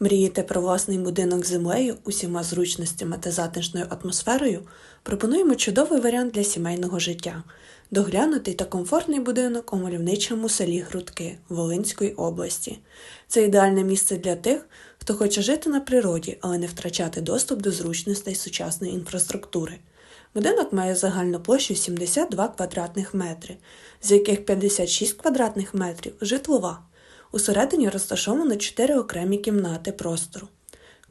Мрієте про власний будинок з землею, усіма зручностями та затишною атмосферою? Пропонуємо чудовий варіант для сімейного життя. Доглянутий та комфортний будинок у мальовничому селі Грудки Волинської області. Це ідеальне місце для тих, хто хоче жити на природі, але не втрачати доступ до зручностей сучасної інфраструктури. Будинок має загальну площу 72 квадратних метри, з яких 56 квадратних метрів житлова. Усередині розташовано чотири окремі кімнати простору,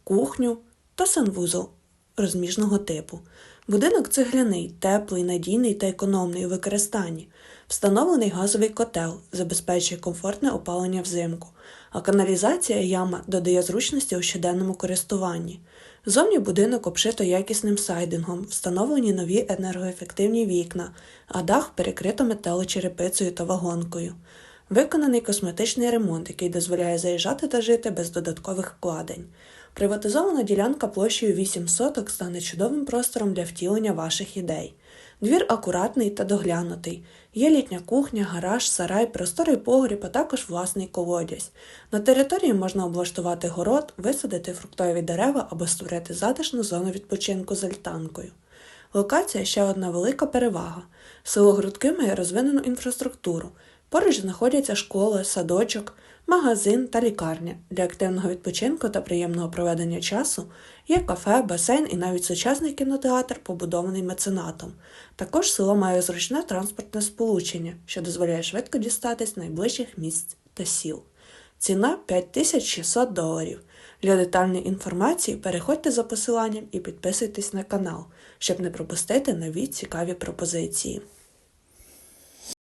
кухню та санвузол розміжного типу. Будинок цегляний, теплий, надійний та економний у використанні. Встановлений газовий котел забезпечує комфортне опалення взимку, а каналізація яма додає зручності у щоденному користуванні. Зовні будинок обшито якісним сайдингом, встановлені нові енергоефективні вікна, а дах перекрито металочерепицею та вагонкою. Виконаний косметичний ремонт, який дозволяє заїжджати та жити без додаткових вкладень. Приватизована ділянка площею 8 соток стане чудовим простором для втілення ваших ідей. Двір акуратний та доглянутий. Є літня кухня, гараж, сарай, просторий погріб, а також власний колодязь. На території можна облаштувати город, висадити фруктові дерева або створити затишну зону відпочинку з альтанкою. Локація ще одна велика перевага. Село Грудки має розвинену інфраструктуру. Поруч знаходяться школи, садочок, магазин та лікарня. Для активного відпочинку та приємного проведення часу є кафе, басейн і навіть сучасний кінотеатр, побудований меценатом. Також село має зручне транспортне сполучення, що дозволяє швидко дістатись найближчих місць та сіл. Ціна 5600 доларів. Для детальної інформації переходьте за посиланням і підписуйтесь на канал, щоб не пропустити нові цікаві пропозиції.